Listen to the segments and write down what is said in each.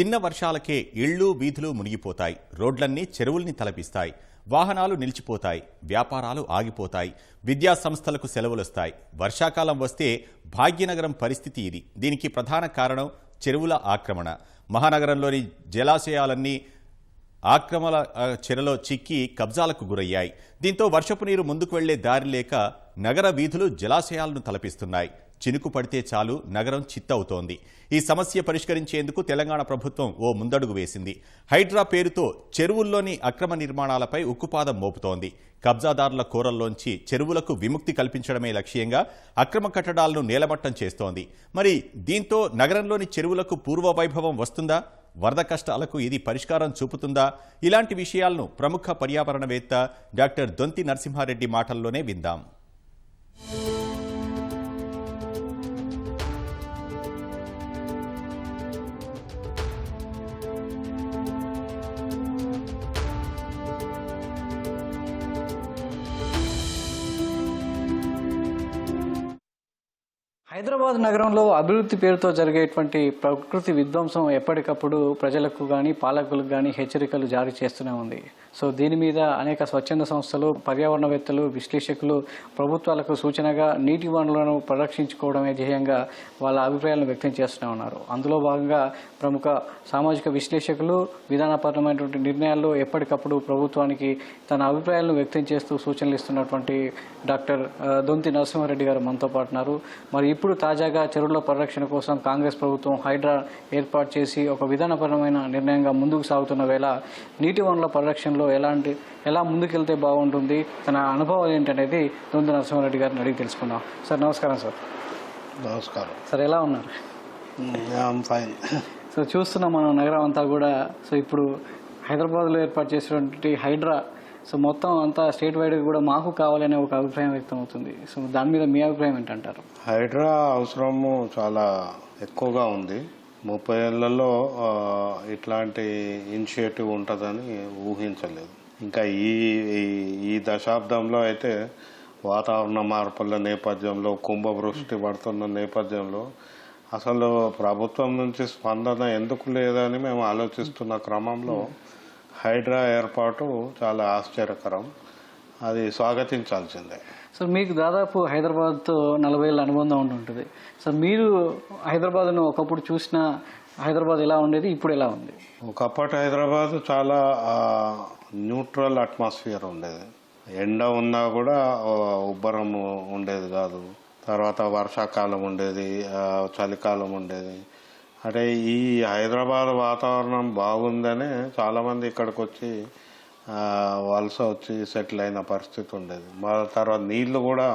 చిన్న వర్షాలకే ఇళ్ళు వీధులు మునిగిపోతాయి. రోడ్లన్నీ చెరువుల్ని తలపిస్తాయి. వాహనాలు నిలిచిపోతాయి. వ్యాపారాలు ఆగిపోతాయి. విద్యా సంస్థలకు సెలవులొస్తాయి. వర్షాకాలం వస్తే భాగ్యనగరం పరిస్థితి ఇది. దీనికి ప్రధాన కారణం చెరువుల ఆక్రమణ. మహానగరంలోని జలాశయాలన్నీ ఆక్రమణ చెరలో చిక్కి కబ్జాలకు గురయ్యాయి. దీంతో వర్షపు నీరు ముందుకు వెళ్ళే దారి లేక నగర వీధులు జలాశయాలను తలపిస్తున్నాయి. చినుకు పడితే చాలు నగరం చిత్తవుతోంది. ఈ సమస్య పరిష్కరించేందుకు తెలంగాణ ప్రభుత్వం ఓ ముందడుగు వేసింది. హైడ్రా పేరుతో చెరువుల్లోని అక్రమ నిర్మాణాలపై ఉక్కుపాదం మోపుతోంది. కబ్జాదారుల కోరల్లోంచి చెరువులకు విముక్తి కల్పించడమే లక్ష్యంగా అక్రమ కట్టడాలను నేలమట్టం చేస్తోంది. మరి దీంతో నగరంలోని చెరువులకు పూర్వ వైభవం వస్తుందా? వరద కష్టాలకు ఇది పరిష్కారం చూపుతుందా? ఇలాంటి విషయాలను ప్రముఖ పర్యావరణవేత్త డాక్టర్ దొంతి నరసింహారెడ్డి మాటల్లోనే విందాం. హైదరాబాద్ నగరంలో అభివృద్ధి పేరుతో జరిగేటువంటి ప్రకృతి విధ్వంసం ఎప్పటికప్పుడు ప్రజలకు కానీ పాలకులకు కానీ హెచ్చరికలు జారీ చేస్తూనే ఉంది. సో దీని మీద అనేక స్వచ్ఛంద సంస్థలు పర్యావరణవేత్తలు విశ్లేషకులు ప్రభుత్వాలకు సూచనగా నీటి వనరులను పరిరక్షించుకోవడమే ధ్యేయంగా వాళ్ళ అభిప్రాయాలను వ్యక్తం చేస్తూనే ఉన్నారు. అందులో భాగంగా ప్రముఖ సామాజిక విశ్లేషకులు విధానపరమైనటువంటి నిర్ణయాల్లో ఎప్పటికప్పుడు ప్రభుత్వానికి తన అభిప్రాయాలను వ్యక్తం చేస్తూ సూచనలు ఇస్తున్నటువంటి డాక్టర్ దొంతి నరసింహారెడ్డి గారు మనతో పాటు ఉన్నారు. మరి ఇప్పుడు తాజాగా చెరువుల పరిరక్షణ కోసం కాంగ్రెస్ ప్రభుత్వం హైడ్రా ఏర్పాటు చేసి ఒక విధానపరమైన నిర్ణయంగా ముందుకు సాగుతున్న వేళ నీటి వనరుల పరిరక్షణలో ఎలాంటి ఎలా ముందుకెళ్తే బాగుంటుంది? తన అనుభవాలు ఏంటనేది దొంతి నరసింహారెడ్డి గారిని అడిగి తెలుసుకుందాం. సార్ నమస్కారం సార్. నమస్కారం. సార్ ఎలా ఉన్నారు? ఫైన్. సో చూస్తున్నాం మనం నగరం అంతా కూడా. సో ఇప్పుడు హైదరాబాద్లో ఏర్పాటు చేసినటువంటి హైడ్రా సో మొత్తం అంతా స్టేట్ వైడ్ కూడా మాకు కావాలనే ఒక అభిప్రాయం వ్యక్తం అవుతుంది సో దాని మీద మీ అభిప్రాయం ఏంటంటారు? హైడ్రా అవసరము చాలా ఎక్కువగా ఉంది. ముప్పై ఏళ్ళలో ఇట్లాంటి ఇనిషియేటివ్ ఉంటుందని ఊహించలేదు. ఇంకా ఈ ఈ- ఈ దశాబ్దంలో అయితే వాతావరణ మార్పుల నేపథ్యంలో కుంభవృష్టి పడుతున్న నేపథ్యంలో అసలు ప్రభుత్వం నుంచి స్పందన ఎందుకు లేదని మేము ఆలోచిస్తున్న క్రమంలో హైడ్రా ఏర్పాటు చాలా ఆశ్చర్యకరం. అది స్వాగతించాల్సిందే. సో మీకు దాదాపు హైదరాబాద్తో నలభై ఏళ్ళ అనుబంధం ఉండి ఉంటుంది సో మీరు హైదరాబాద్ను ఒకప్పుడు చూసిన హైదరాబాద్ ఎలా ఉండేది ఇప్పుడు ఎలా ఉంది? ఒకప్పటి హైదరాబాద్ చాలా న్యూట్రల్ అట్మాస్ఫియర్ ఉండేది. ఎండ ఉన్నా కూడా ఉబ్బరం ఉండేది కాదు. తర్వాత వర్షాకాలం ఉండేది చలికాలం ఉండేది. అంటే ఈ హైదరాబాద్ వాతావరణం బాగుందనే చాలామంది ఇక్కడికి వచ్చి వలస వచ్చి సెటిల్ అయిన పరిస్థితి ఉండేది. మా తర్వాత నీళ్ళు కూడా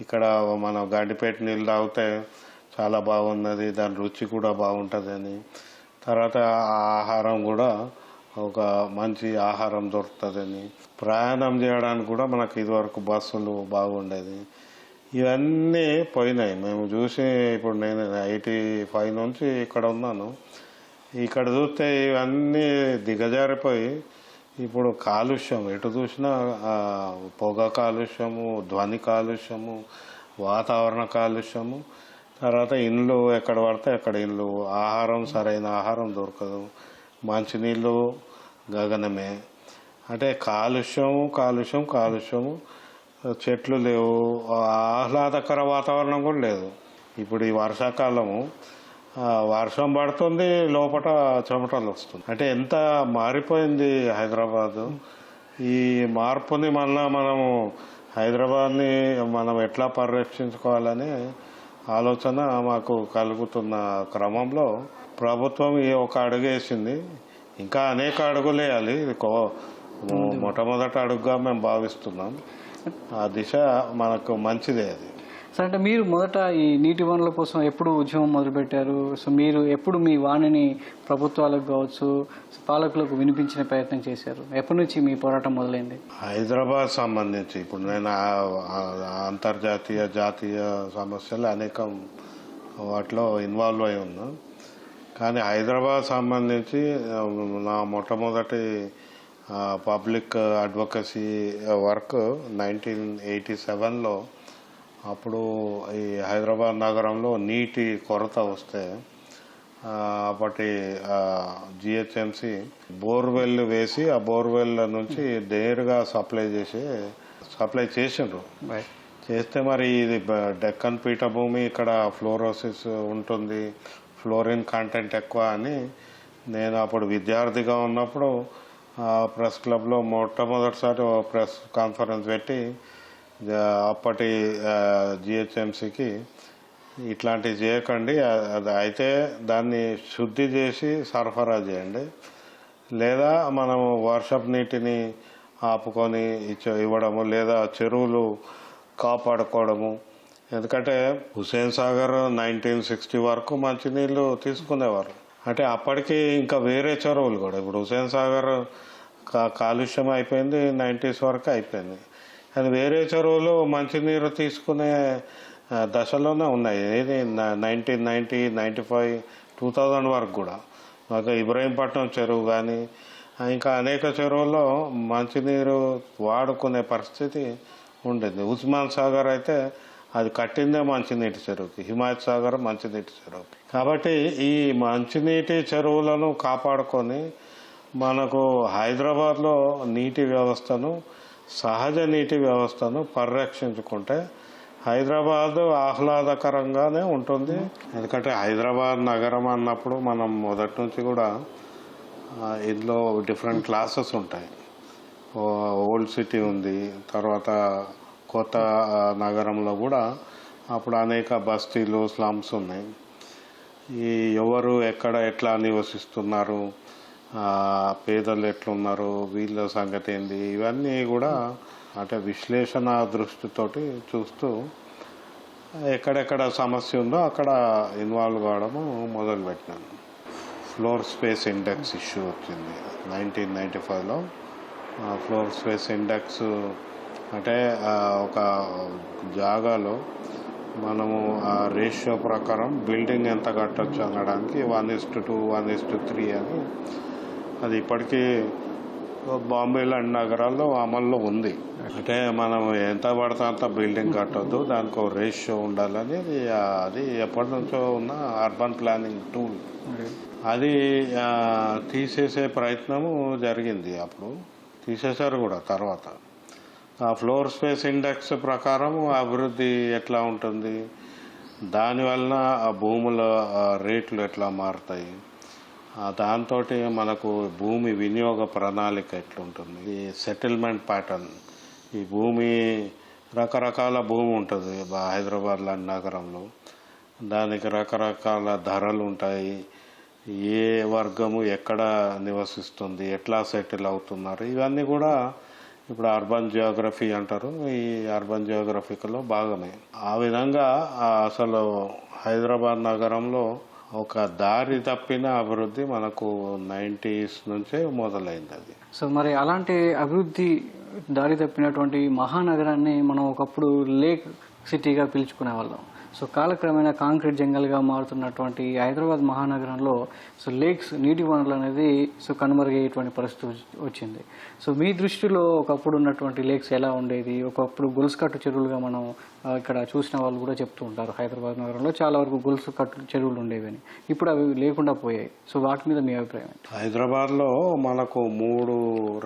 ఇక్కడ మనం గండిపేట నీళ్ళు తాగితే చాలా బాగున్నది దాని రుచి కూడా బాగుంటుందని. తర్వాత ఆ ఆహారం కూడా ఒక మంచి ఆహారం దొరుకుతుందని. ప్రయాణం చేయడానికి కూడా మనకు ఇదివరకు బస్సులు బాగుండేది. ఇవన్నీ పోయినాయి. మేము చూసి ఇప్పుడు నేను ఐటీ ఫైవ్ నుంచి ఇక్కడ ఉన్నాను. ఇక్కడ చూస్తే ఇవన్నీ దిగజారిపోయి ఇప్పుడు కాలుష్యం. ఎటు చూసినా పొగ కాలుష్యము ధ్వని కాలుష్యము వాతావరణ కాలుష్యము. తర్వాత ఇండ్లు ఎక్కడ పడితే అక్కడ ఇండ్లు. ఆహారం సరైన ఆహారం దొరకదు. మంచినీళ్ళు గగనమే. అంటే కాలుష్యము కాలుష్యం కాలుష్యము. చెట్లు లేవు. ఆహ్లాదకర వాతావరణం కూడా లేదు. ఇప్పుడు ఈ వర్షాకాలము వర్షం పడుతుంది లోపల చెమటలు వస్తుంది అంటే ఎంత మారిపోయింది హైదరాబాద్? ఈ మార్పుని మళ్ళా మనము హైదరాబాద్ని మనం ఎట్లా పరిరక్షించుకోవాలని ఆలోచన మాకు కలుగుతున్న క్రమంలో ప్రభుత్వం ఈ ఒక అడుగు వేసింది. ఇంకా అనేక అడుగులు వేయాలి. మొట్టమొదటి అడుగుగా మేము భావిస్తున్నాం. ఆ దిశ మనకు మంచిదే అది. సార్ అంటే మీరు మొదట ఈ నీటి వనరుల కోసం ఎప్పుడు ఉద్యమం మొదలుపెట్టారు? సో మీరు ఎప్పుడు మీ వాణిని ప్రభుత్వాలకు కావచ్చు పాలకులకు వినిపించిన ప్రయత్నం చేశారు? ఎప్పటి నుంచి మీ పోరాటం మొదలైంది? హైదరాబాద్ సంబంధించి ఇప్పుడు నేను అంతర్జాతీయ జాతీయ సమస్యలు అనేకం వాటిలో ఇన్వాల్వ్ అయి ఉన్నా కానీ హైదరాబాద్ సంబంధించి నా మొట్టమొదటి public advocacy work nineteen eighty సెవెన్లో అప్పుడు ఈ హైదరాబాద్ నగరంలో నీటి కొరత వస్తే అప్పటి జిహెచ్ఎంసి బోర్వెల్ వేసి ఆ బోర్వెల్ నుంచి నేరుగా సప్లై చేసి సప్లై చేసిండ్రు. చేస్తే మరి ఇది డెక్కన్ పీఠభూమి ఇక్కడ ఫ్లోరోసిస్ ఉంటుంది ఫ్లోరిన్ కంటెంట్ ఎక్కువ అని నేను అప్పుడు విద్యార్థిగా ఉన్నప్పుడు ప్రెస్ క్లబ్లో మొట్టమొదటిసారి ప్రెస్ కాన్ఫరెన్స్ పెట్టి అప్పటి జిహెచ్ఎంసీకి ఇట్లాంటివి చేయకండి. అది అయితే దాన్ని శుద్ధి చేసి సరఫరా చేయండి. లేదా మనము వర్షపు నీటిని ఆపుకొని ఇచ్చ ఇవ్వడము లేదా చెరువులు కాపాడుకోవడము. ఎందుకంటే హుసేన్ సాగర్ నైన్టీన్ సిక్స్టీ వరకు మంచినీళ్ళు తీసుకునేవారు అంటే అప్పటికి ఇంకా వేరే చెరువులు కూడా. ఇప్పుడు హుసేన్ సాగర్ కా కాలుష్యం అయిపోయింది నైంటీస్ వరకు అయిపోయింది. అది వేరే చెరువులు మంచినీరు తీసుకునే దశలోనే ఉన్నాయి. ఏది? Nineteen ninety ninety five two thousand వరకు కూడా. మాకు ఇబ్రహీంపట్నం చెరువు కానీ ఇంకా అనేక చెరువుల్లో మంచినీరు వాడుకునే పరిస్థితి ఉండేది. ఉస్మాన్ సాగర్ అయితే అది కట్టిందే మంచినీటి చెరువుకి. హిమాయత్ సాగర్ మంచినీటి చెరువు. కాబట్టి ఈ మంచినీటి చెరువులను కాపాడుకొని మనకు హైదరాబాద్లో నీటి వ్యవస్థను సహజ నీటి వ్యవస్థను పరిరక్షించుకుంటే హైదరాబాద్ ఆహ్లాదకరంగానే ఉంటుంది. ఎందుకంటే హైదరాబాద్ నగరం అన్నప్పుడు మనం మొదటి నుంచి కూడా ఇందులో డిఫరెంట్ క్లాసెస్ ఉంటాయి. ఓల్డ్ సిటీ ఉంది తర్వాత కొత్త నగరంలో కూడా అప్పుడు అనేక బస్తీలు స్లమ్స్ ఉన్నాయి. ఈ ఎవరు ఎక్కడ ఎట్లా నివసిస్తున్నారు పేదలు ఎట్లున్నారు వీళ్ళ సంగతి ఏంది ఇవన్నీ కూడా అంటే విశ్లేషణ దృష్టితోటి చూస్తూ ఎక్కడెక్కడ సమస్య ఉందో అక్కడ ఇన్వాల్వ్ కావడము మొదలుపెట్టినాను. ఫ్లోర్ స్పేస్ ఇండెక్స్ ఇష్యూ వచ్చింది. నైన్టీన్ నైంటీ ఫైవ్లో ఫ్లోర్ స్పేస్ ఇండెక్స్ అంటే ఒక జాగాలో మనము ఆ రేషియో ప్రకారం బిల్డింగ్ ఎంత కట్టచ్చు అనడానికి one is to two one is to three అని అది ఇప్పటికీ బాంబే లాంటి నగరాల్లో అమల్లో ఉంది. అంటే మనం ఎంత పడితే అంత బిల్డింగ్ కట్టొద్దు దానికి ఒక రేషియో ఉండాలని అది ఎప్పటి నుంచో ఉన్న అర్బన్ ప్లానింగ్ టూల్. అది తీసేసే ప్రయత్నము జరిగింది అప్పుడు. తీసేశారు కూడా తర్వాత. ఆ ఫ్లోర్ స్పేస్ ఇండెక్స్ ప్రకారం అభివృద్ధి ఎట్లా ఉంటుంది? దానివలన ఆ భూముల రేట్లు ఎట్లా మారుతాయి? దాంతో మనకు భూమి వినియోగ ప్రణాళిక ఎట్లుంటుంది? ఈ సెటిల్మెంట్ ప్యాటర్న్ ఈ భూమి రకరకాల భూమి ఉంటుంది బా- హైదరాబాద్ లాంటి నగరంలో. దానికి రకరకాల ధరలు ఉంటాయి. ఏ వర్గము ఎక్కడ నివసిస్తుంది? ఎట్లా సెటిల్ అవుతున్నారు? ఇవన్నీ కూడా ఇప్పుడు అర్బన్ జియోగ్రఫీ అంటారు. ఈ అర్బన్ జియోగ్రఫీలో భాగమే. ఆ విధంగా అసలు హైదరాబాద్ నగరంలో ఒక దారి తప్పిన అభివృద్ధి మనకు నైంటీస్ నుంచే మొదలైంది అది. సో మరి అలాంటి అభివృద్ధి దారి తప్పినటువంటి మహానగరాన్ని మనం ఒకప్పుడు లేక్ సిటీగా పిలుచుకునే వాళ్ళం. సో కాలక్రమేణా కాంక్రీట్ జంగల్గా మారుతున్నటువంటి హైదరాబాద్ మహానగరంలో సో లేక్స్ నీటి వనరులు అనేది సో కనుమరుగయ్యేటువంటి పరిస్థితి వచ్చింది. సో మీ దృష్టిలో ఒకప్పుడు ఉన్నటువంటి లేక్స్ ఎలా ఉండేది? ఒకప్పుడు గొలుసుకట్టు చెరువులుగా మనం ఇక్కడ చూసిన వాళ్ళు కూడా చెప్తూ ఉంటారు. హైదరాబాద్ నగరంలో చాలా వరకు గొలుసు కట్టు చెరువులు ఉండేవి అని ఇప్పుడు అవి లేకుండా పోయాయి. సో వాటి మీద మీ అభిప్రాయం హైదరాబాద్లో మనకు మూడు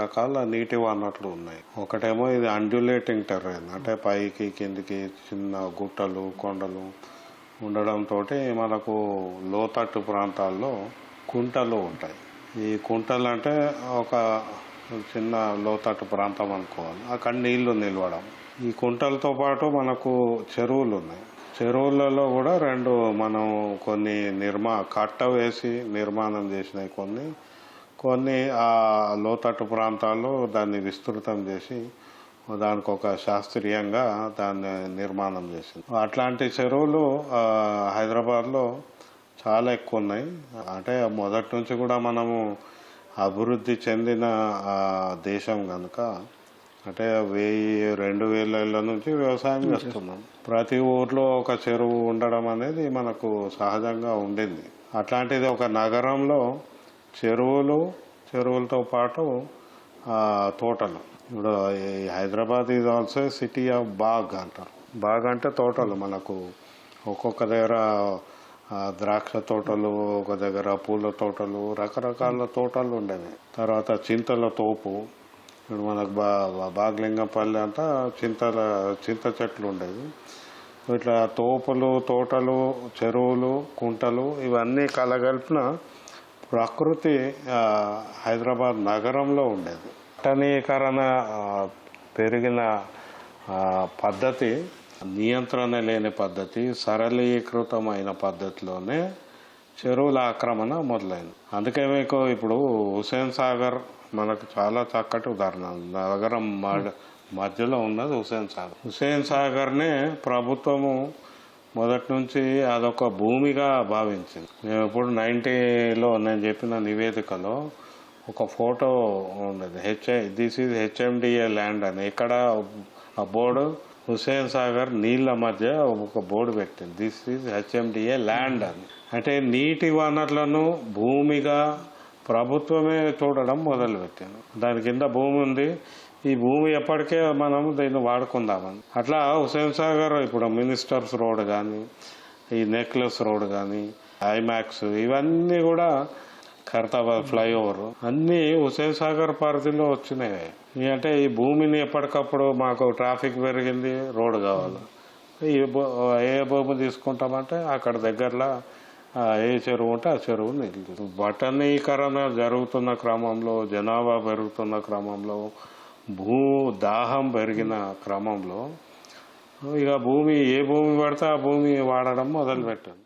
రకాల నీటి వనరులు ఉన్నాయి. ఒకటేమో ఇది అండ్యులేటింగ్ టెర్రైన్ అంటే పైకి కిందికి చిన్న గుట్టలు కొండలు ఉండడంతో మనకు లోతట్టు ప్రాంతాల్లో కుంటలు ఉంటాయి. ఈ కుంటలు అంటే ఒక చిన్న లోతట్టు ప్రాంతం అనుకోవాలి. అక్కడ నీళ్ళు నిలవడం. ఈ కుంటలతో పాటు మనకు చెరువులు ఉన్నాయి చెరువులలో కూడా రెండు మనం కొన్ని నిర్మా కట్ట వేసి నిర్మాణం చేసినాయి కొన్ని. కొన్ని ఆ లోతట్టు ప్రాంతాల్లో దాన్ని విస్తృతం చేసి దానికి ఒక శాస్త్రీయంగా దాన్ని నిర్మాణం చేసింది. అట్లాంటి చెరువులు హైదరాబాద్లో చాలా ఎక్కువ ఉన్నాయి అంటే మొదటి నుంచి కూడా మనము అభివృద్ధి చెందిన ఆ, దేశం కనుక అంటే వెయ్యి రెండు వేల నుంచి వ్యవసాయం చేస్తున్నాం. ప్రతి ఊర్లో ఒక చెరువు ఉండడం అనేది మనకు సహజంగా ఉండింది. అట్లాంటిది ఒక నగరంలో చెరువులు చెరువులతో పాటు తోటలు. ఇప్పుడు Hyderabad is also city of bagh అంటారు. బాగ్ అంటే తోటలు మనకు. ఒక్కొక్క దగ్గర ద్రాక్ష తోటలు ఒక దగ్గర పూల తోటలు రకరకాల తోటలు ఉండేవి. తర్వాత చింతల తోపు ఇప్పుడు మనకు బా బా- బాగలింగంపల్లి అంతా చింతల చింత చెట్లు ఉండేవి. ఇట్లా తోపులు తోటలు చెరువులు కుంటలు ఇవన్నీ కలగలిపిన ప్రకృతి హైదరాబాద్ నగరంలో ఉండేది. పట్టణీకరణ పెరిగిన పద్ధతి నియంత్రణ లేని పద్ధతి సరళీకృతమైన పద్ధతిలోనే చెరువుల ఆక్రమణ మొదలైంది. అందుకే మీకు ఇప్పుడు హుసేన్ సాగర్ మనకు చాలా చక్కటి ఉదాహరణ నగరం మడ- మధ్యలో ఉన్నది హుసేన్ సాగర్. హుసేన్ సాగర్నే ప్రభుత్వము మొదటి నుంచి అదొక భూమిగా భావించింది. నేను ఇప్పుడు నైంటీలో నేను చెప్పిన నివేదికలో ఒక ఫోటో ఉండేది H I this is HMDA land అని. ఇక్కడ ఆ బోర్డు? హుసేన్ సాగర్ నీళ్ళ మధ్య ఒక బోర్డు పెట్టింది. దిస్ ఈజ్ హెచ్ఎండిఏ ల్యాండ్ అని. అంటే నీటి వనరులను భూమిగా ప్రభుత్వమే చూడడం మొదలుపెట్టింది. దాని కింద భూమి ఉంది. ఈ భూమి ఎప్పటికే మనం దీన్ని వాడుకుందామని. అట్లా హుసేన్ సాగర్ ఇప్పుడు మినిస్టర్స్ రోడ్ కానీ ఈ నెక్లెస్ రోడ్ కానీ ఐమాక్స్ ఇవన్నీ కూడా ఖరతాబాద్ ఫ్లైఓవర్. అన్నీ హుసేన్ సాగర్ పరిధిలో వచ్చినాయి. అంటే ఈ భూమిని ఎప్పటికప్పుడు మాకు ట్రాఫిక్ పెరిగింది రోడ్ కావాలి. ఈ భూ- ఏ భూమి తీసుకుంటామంటే అక్కడ దగ్గరలో ఏ చెరువు ఉంటే ఆ చెరువు నిలుతుంది బటనీకరణ జరుగుతున్న క్రమంలో జనాభా పెరుగుతున్న క్రమంలో భూ దాహం పెరిగిన క్రమంలో ఇక భూమి ఏ భూమి పడితే ఆ భూమి వాడడం మొదలుపెట్టాను.